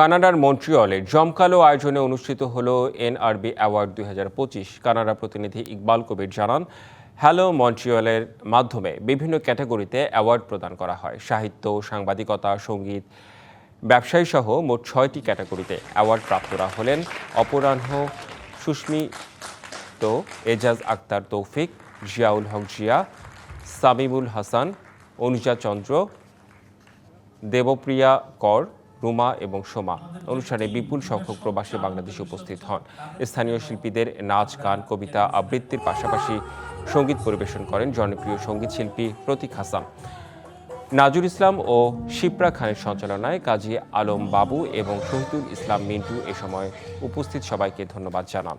কানাডার মন্ট্রিয়লে জমকালো আয়োজনে অনুষ্ঠিত হল এনআরবি অ্যাওয়ার্ড দুই কানাডা প্রতিনিধি ইকবাল কবির জানান, হ্যালো মন্ট্রিয়লের মাধ্যমে বিভিন্ন ক্যাটাগরিতে অ্যাওয়ার্ড প্রদান করা হয়। সাহিত্য, সাংবাদিকতা, সংগীত ব্যবসায়ী সহ মোট ছয়টি ক্যাটাগরিতে অ্যাওয়ার্ড প্রাপ্তরা হলেন অপরাহ্ন, সুস্মিত, এজাজ আক্তার তৌফিক, জিয়াউল হক জিয়া, সামিমুল হাসান, অনুজা চন্দ্র, দেবপ্রিয়া কর রুমা এবং সোমা। অনুষ্ঠানে বিপুল সংখ্যক প্রবাসী বাংলাদেশে উপস্থিত হন। স্থানীয় শিল্পীদের নাচ, গান, কবিতা আবৃত্তির পাশাপাশি সংগীত পরিবেশন করেন জনপ্রিয় সংগীত শিল্পী প্রতীক হাসান। নাজুর ইসলাম ও শিপ্রা খানের সঞ্চালনায় কাজী আলম বাবু এবং শহীদুল ইসলাম মিন্টু এ সময় উপস্থিত সবাইকে ধন্যবাদ জানান।